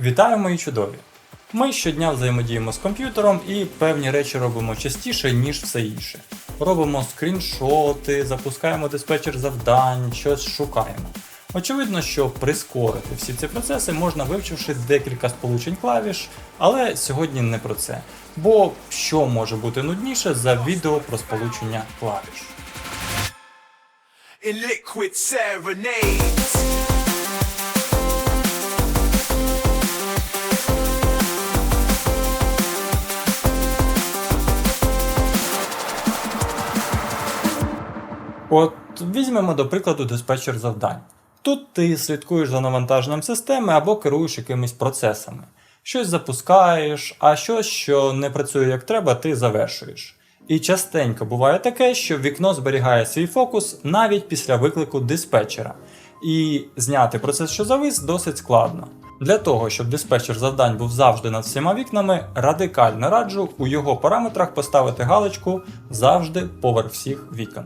Вітаю, мої чудові! Ми щодня взаємодіємо з комп'ютером і певні речі робимо частіше, ніж все інше. Робимо скріншоти, запускаємо диспетчер завдань, щось шукаємо. Очевидно, що прискорити всі ці процеси можна вивчивши декілька сполучень клавіш, але сьогодні не про це. Бо що може бути нудніше за відео про сполучення клавіш? in liquid serenades. От візьмемо до прикладу диспетчер завдань. Тут ти слідкуєш за навантаженням системи або керуєш якимись процесами. Щось запускаєш, а щось, що не працює як треба, ти завершуєш. І частенько буває таке, що вікно зберігає свій фокус навіть після виклику диспетчера. І зняти процес, що завис, досить складно. Для того, щоб диспетчер завдань був завжди над всіма вікнами, радикально раджу у його параметрах поставити галочку завжди поверх всіх вікон.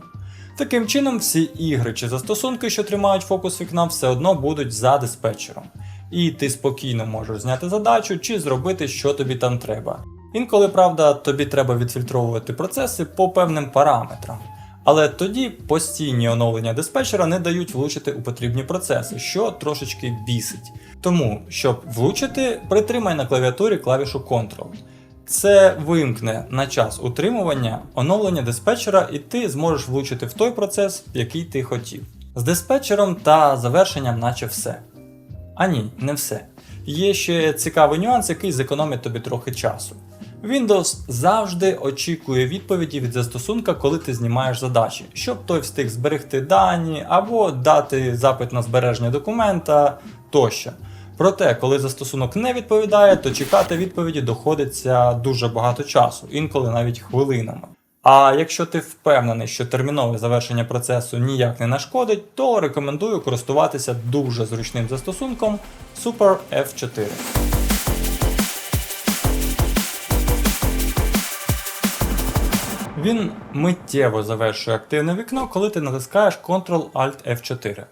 Таким чином, всі ігри чи застосунки, що тримають фокус вікна, все одно будуть за диспетчером. І ти спокійно можеш зняти задачу чи зробити, що тобі там треба. Інколи, правда, тобі треба відфільтровувати процеси по певним параметрам. Але тоді постійні оновлення диспетчера не дають влучити у потрібні процеси, що трошечки бісить. Тому, щоб влучити, притримай на клавіатурі клавішу Ctrl. Це вимкне на час утримування оновлення диспетчера, і ти зможеш влучити в той процес, який ти хотів. З диспетчером та завершенням, наче все. А ні, не все. Є ще цікавий нюанс, який зекономить тобі трохи часу. Windows завжди очікує відповіді від застосунка, коли ти знімаєш задачі, щоб той встиг зберегти дані або дати запит на збереження документа тощо. Проте, коли застосунок не відповідає, то чекати відповіді доходиться дуже багато часу, інколи навіть хвилинами. А якщо ти впевнений, що термінове завершення процесу ніяк не нашкодить, то рекомендую користуватися дуже зручним застосунком Super F4. Він миттєво завершує активне вікно, коли ти натискаєш Ctrl-Alt-F4.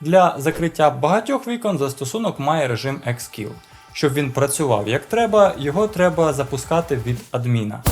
Для закриття багатьох вікон застосунок має режим Xkill. Щоб він працював як треба, його треба запускати від адміна.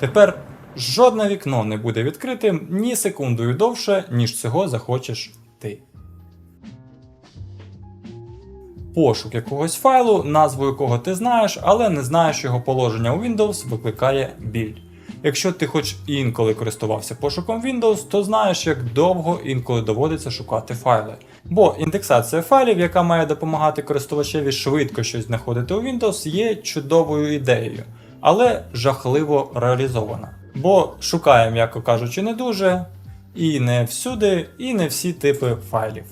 Тепер жодне вікно не буде відкритим ні секундою довше, ніж цього захочеш ти. Пошук якогось файлу, назву якого ти знаєш, але не знаєш його положення у Windows, викликає біль. Якщо ти хоч інколи користувався пошуком Windows, то знаєш, як довго інколи доводиться шукати файли. Бо індексація файлів, яка має допомагати користувачеві швидко щось знаходити у Windows, є чудовою ідеєю, але жахливо реалізована. Бо шукає, м'яко кажучи, не дуже, і не всюди, і не всі типи файлів.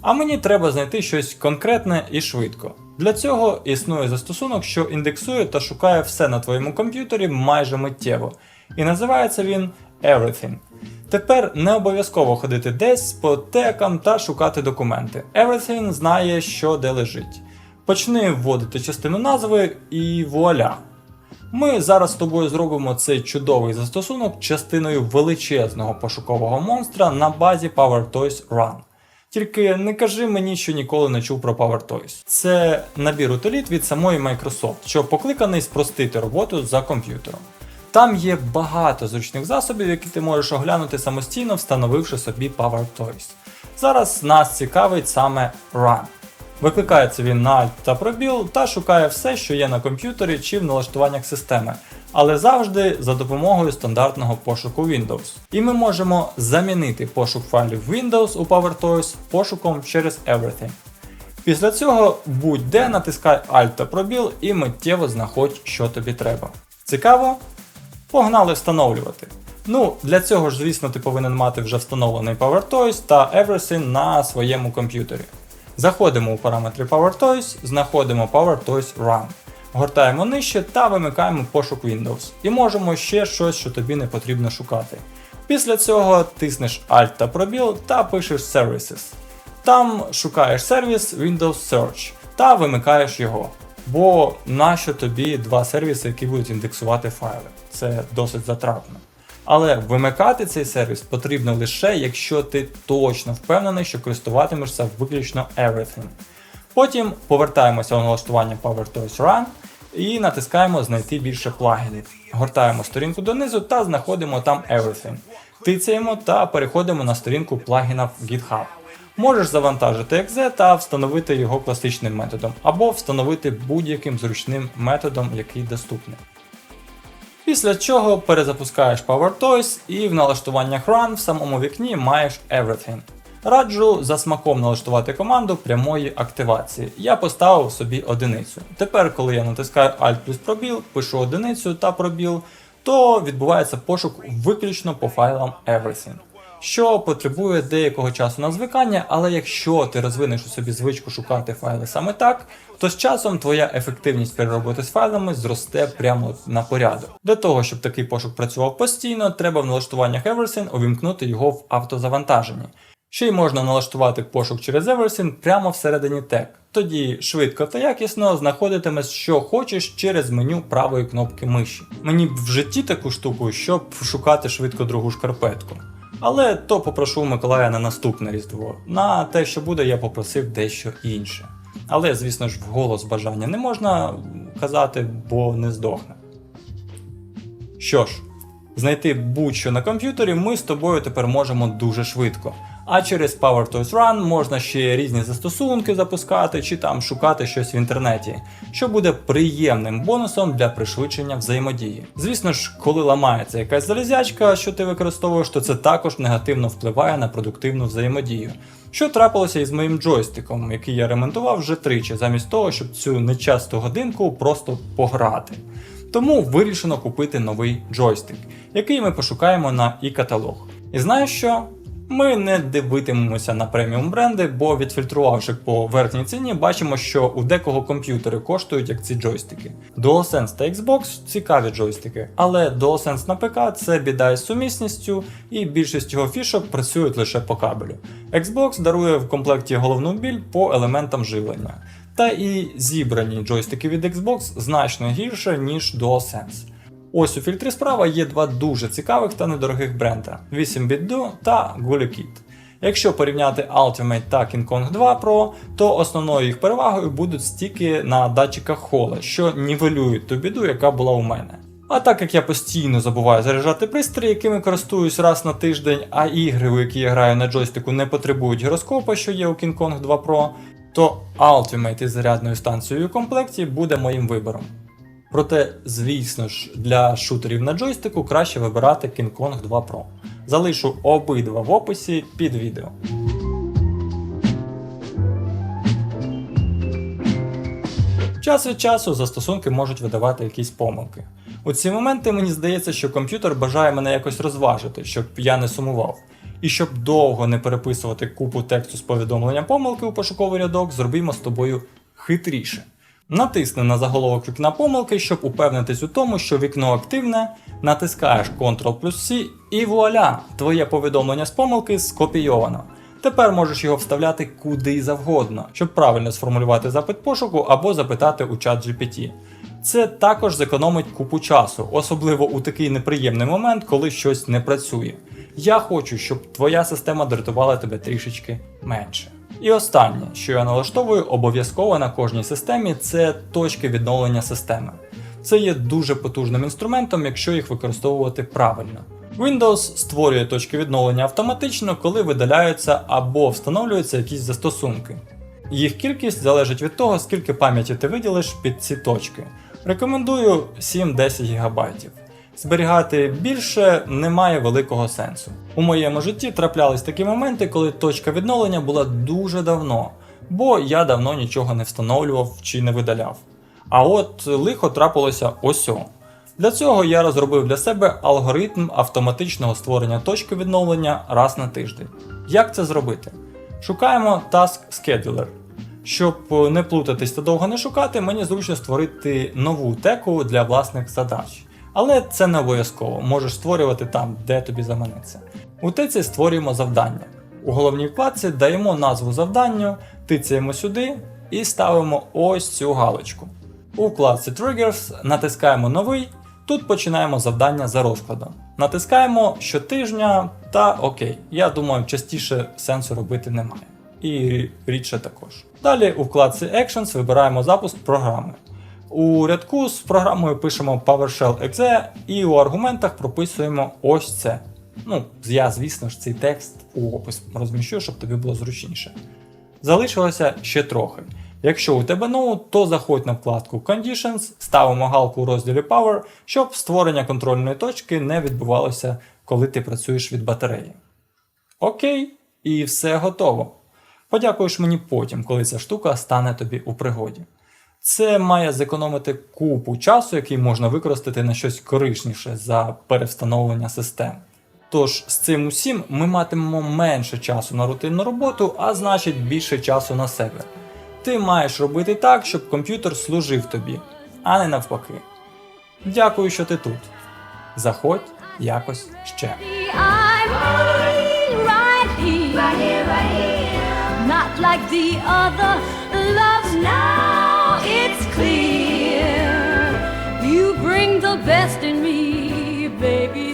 А мені треба знайти щось конкретне і швидко. Для цього існує застосунок, що індексує та шукає все на твоєму комп'ютері майже миттєво. І називається він Everything. Тепер не обов'язково ходити десь по текам та шукати документи. Everything знає, що де лежить. Почни вводити частину назви і вуаля. Ми зараз з тобою зробимо цей чудовий застосунок частиною величезного пошукового монстра на базі PowerToys Run. Тільки не кажи мені, що ніколи не чув про PowerToys. Це набір утиліт від самої Microsoft, що покликаний спростити роботу за комп'ютером. Там є багато зручних засобів, які ти можеш оглянути самостійно, встановивши собі PowerToys. Зараз нас цікавить саме Run. Викликається він на Alt та пробіл та шукає все, що є на комп'ютері чи в налаштуваннях системи. але завжди за допомогою стандартного пошуку Windows. І ми можемо замінити пошук файлів Windows у PowerToys пошуком через Everything. Після цього будь-де натискай Alt та пробіл і миттєво знаходь, що тобі треба. Цікаво? Погнали встановлювати. Ну, для цього ж, звісно, ти повинен мати вже встановлений PowerToys та Everything на своєму комп'ютері. Заходимо у параметри PowerToys, знаходимо PowerToys Run. Гортаємо нижче та вимикаємо пошук Windows. І можемо ще щось, що тобі не потрібно шукати. Після цього тиснеш Alt та пробіл та пишеш Services. Там шукаєш сервіс Windows Search та вимикаєш його. Бо нащо тобі два сервіси, які будуть індексувати файли? Це досить затратно. Але вимикати цей сервіс потрібно лише, якщо ти точно впевнений, що користуватимешся виключно Everything. Потім повертаємося у налаштування PowerToys Run і натискаємо Знайти більше плагінів. Гортаємо сторінку донизу та знаходимо там Everything. Тицяємо та переходимо на сторінку плагіна GitHub. Можеш завантажити .exe та встановити його класичним методом, або встановити будь-яким зручним методом, який доступний. Після чого перезапускаєш PowerToys і в налаштуваннях Run в самому вікні маєш Everything. Раджу за смаком налаштувати команду прямої активації. Я поставив собі одиницю. Тепер, коли я натискаю Alt плюс пробіл, пишу одиницю та пробіл, то відбувається пошук виключно по файлам Everything. Що потребує деякого часу на звикання, але якщо ти розвинеш у собі звичку шукати файли саме так, то з часом твоя ефективність перероботи з файлами зросте прямо на порядок. Для того, щоб такий пошук працював постійно, треба в налаштуваннях Everything увімкнути його в автозавантаженні. Ще й можна налаштувати пошук через Everything прямо всередині тег. Тоді швидко та якісно знаходитимеш, що хочеш через меню правої кнопки миші. Мені б в житті таку штуку, щоб шукати швидко другу шкарпетку. Але то попрошу Миколая на наступне різдво. На те, що буде, я попросив дещо інше. Але, звісно ж, вголос бажання не можна казати, бо не здохне. Що ж, знайти будь-що на комп'ютері ми з тобою тепер можемо дуже швидко. А через PowerToys Run можна ще різні застосунки запускати чи там шукати щось в інтернеті, що буде приємним бонусом для пришвидшення взаємодії. Звісно ж, коли ламається якась залізячка, що ти використовуєш, то це також негативно впливає на продуктивну взаємодію. Що трапилося із моїм джойстиком, який я ремонтував вже тричі, замість того, щоб цю нечасту годинку просто пограти. Тому вирішено купити новий джойстик, який ми пошукаємо на і-каталог. І знаєш що? Ми не дивитимемося на преміум бренди, бо відфільтрувавши по верхній ціні, бачимо, що у декого комп'ютери коштують як ці джойстики. DualSense та Xbox цікаві джойстики, але DualSense на ПК це біда із сумісністю, і більшість його фішок працюють лише по кабелю. Xbox дарує в комплекті головну біль по елементам живлення. Та і зібрані джойстики від Xbox значно гірше, ніж DualSense. Ось у фільтрі справа є два дуже цікавих та недорогих бренда 8BitDo та GuliKit. Якщо порівняти Ultimate та King Kong 2 Pro, то основною їх перевагою будуть стіки на датчиках хола, що нівелюють ту біду, яка була у мене. А так як я постійно забуваю заряджати пристрій, якими користуюсь раз на тиждень, а ігри, у які я граю на джойстику, не потребують гіроскопа, що є у King Kong 2 Pro, то Ultimate із зарядною станцією у комплекті буде моїм вибором. Проте, звісно ж, для шутерів на джойстику краще вибирати King Kong 2 Pro. Залишу обидва в описі під відео. Час від часу застосунки можуть видавати якісь помилки. У ці моменти мені здається, що комп'ютер бажає мене якось розважити, щоб я не сумував. І щоб довго не переписувати купу тексту з повідомленням помилки у пошуковий рядок, зробімо з тобою хитріше. Натисни на заголовок вікна помилки, щоб упевнитись у тому, що вікно активне, натискаєш Ctrl плюс C і вуаля! Твоє повідомлення з помилки скопійовано. Тепер можеш його вставляти куди завгодно, щоб правильно сформулювати запит пошуку або запитати у чат GPT. Це також зекономить купу часу, особливо у такий неприємний момент, коли щось не працює. Я хочу, щоб твоя система дратувала тебе трішечки менше. І останнє, що я налаштовую обов'язково на кожній системі, це точки відновлення системи. Це є дуже потужним інструментом, якщо їх використовувати правильно. Windows створює точки відновлення автоматично, коли видаляються або встановлюються якісь застосунки. Їх кількість залежить від того, скільки пам'яті ти виділиш під ці точки. Рекомендую 7-10 ГБ. Зберігати більше немає великого сенсу. У моєму житті траплялись такі моменти, коли точка відновлення була дуже давно, бо я давно нічого не встановлював чи не видаляв. А от лихо трапилося ось. Для цього я розробив для себе алгоритм автоматичного створення точки відновлення раз на тиждень. Як це зробити? Шукаємо Task Scheduler. Щоб не плутатись та довго не шукати, мені зручно створити нову теку для власних задач. Але це не обов'язково, можеш створювати там, де тобі заманеться. У теці створюємо завдання. У головній вкладці даємо назву завданню, тицяємо сюди і ставимо ось цю галочку. У вкладці Triggers натискаємо новий, тут починаємо завдання за розкладом. Натискаємо щотижня та ОК. Я думаю, частіше сенсу робити немає. І рідше також. Далі у вкладці Actions вибираємо запуск програми. У рядку з програмою пишемо PowerShell exe і у аргументах прописуємо ось це. Ну, я, звісно ж, цей текст у опис розміщу, щоб тобі було зручніше. Залишилося ще трохи. Якщо у тебе ноут, то заходь на вкладку Conditions, ставимо галку у розділі Power, щоб створення контрольної точки не відбувалося, коли ти працюєш від батареї. Окей, і все готово. Подякуєш мені потім, коли ця штука стане тобі у пригоді. Це має зекономити купу часу, який можна використати на щось корисніше за перевстановлення систем. Тож з цим усім ми матимемо менше часу на рутинну роботу, а значить більше часу на себе. Ти маєш робити так, щоб комп'ютер служив тобі, а не навпаки. Дякую, що ти тут. Заходь якось ще. Not like the other loves. Now it's clear you bring the best in me, baby.